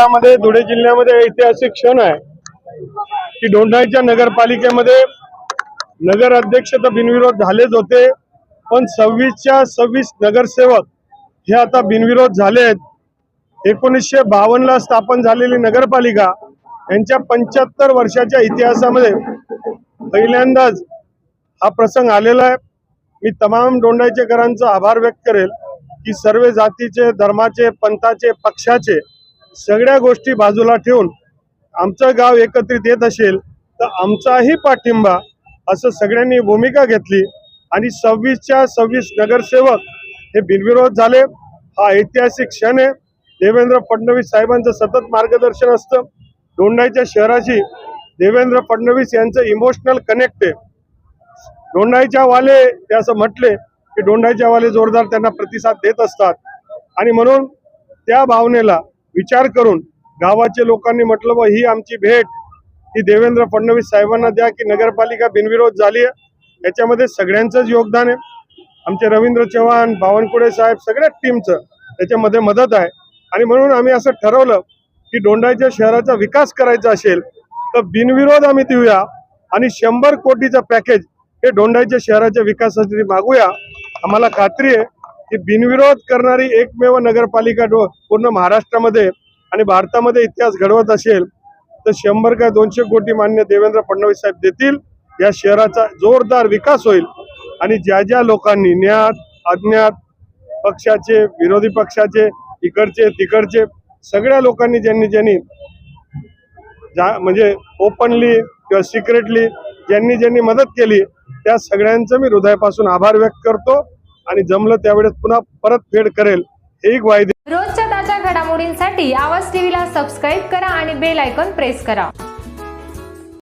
शहरामध्ये धुळे जिल्ह्यामध्ये ऐतिहासिक क्षण आहे. की डोंढाईच्या नगरपालिकेमध्ये नगर अध्यक्ष तर बिनविरोध झालेच होते. पण सव्वीसच्या सव्वीस नगरसेवक हे आता बिनविरोध झाले आहेत. एकोणीसशे बावन्नला स्थापन झालेली नगरपालिका यांच्या पंच्याहत्तर वर्षाच्या इतिहासामध्ये पहिल्यांदाच हा प्रसंग आलेला आहे. मी तमाम दोंडाईचेकरांचा आभार व्यक्त करेल की सर्व जातीचे धर्माचे पंथाचे पक्षाचे सगळ्या गोष्टी बाजूला ठेवून आमचं गाव एकत्रित येत असेल तर आमचाही पाठिंबा असं सगळ्यांनी भूमिका घेतली. आणि सव्वीसच्या सव्वीस नगरसेवक हे बिनविरोध झाले. हा ऐतिहासिक क्षण आहे. देवेंद्र फडणवीस साहेबांचं सतत मार्गदर्शन असतं. दोंडाईच्या शहराशी देवेंद्र फडणवीस यांचं इमोशनल कनेक्ट आहे. दोंडाईच्या वाले ते असं म्हटले की दोंडाईच्या वाले जोरदार त्यांना प्रतिसाद देत असतात. आणि म्हणून त्या भावनेला विचार करून गावाच्या लोकांनी म्हटलं बा ही आमची भेट ही देवेंद्र फडणवीस साहेबांना द्या की नगरपालिका बिनविरोध झाली आहे. याच्यामध्ये सगळ्यांचंच योगदान आहे. आमचे रवींद्र चव्हाण बावनकुळे साहेब सगळ्याच टीमचं त्याच्यामध्ये मदत आहे. आणि म्हणून आम्ही असं ठरवलं की डोंडाईच्या शहराचा विकास करायचा असेल तर बिनविरोध आम्ही देऊया आणि शंभर कोटीचं पॅकेज हे डोंडाईच्या शहराच्या विकासासाठी मागूया. आम्हाला खात्री आहे की बिनविरोध करणारी एकमेव नगरपालिका डो पूर्ण महाराष्ट्रामध्ये आणि भारतामध्ये इतिहास घडवत असेल तर शंभर काय दोनशे कोटी मान्य देवेंद्र फडणवीस साहेब देतील. या शहराचा जोरदार विकास होईल. आणि ज्या ज्या लोकांनी ज्ञात अज्ञात पक्षाचे विरोधी पक्षाचे इकडचे तिकडचे सगळ्या लोकांनी ज्यांनी ज्यांनी जा म्हणजे ओपनली किंवा सिक्रेटली ज्यांनी ज्यांनी मदत केली त्या सगळ्यांचं मी हृदयापासून आभार व्यक्त करतो. आणि जमलं त्यावेळेस पुन्हा परतफेड करेल हे एक वायदे. रोजच्या ताज्या घडामोडींसाठी आवाज टीव्हीला सबस्क्राईब करा आणि बेल आयकॉन प्रेस करा.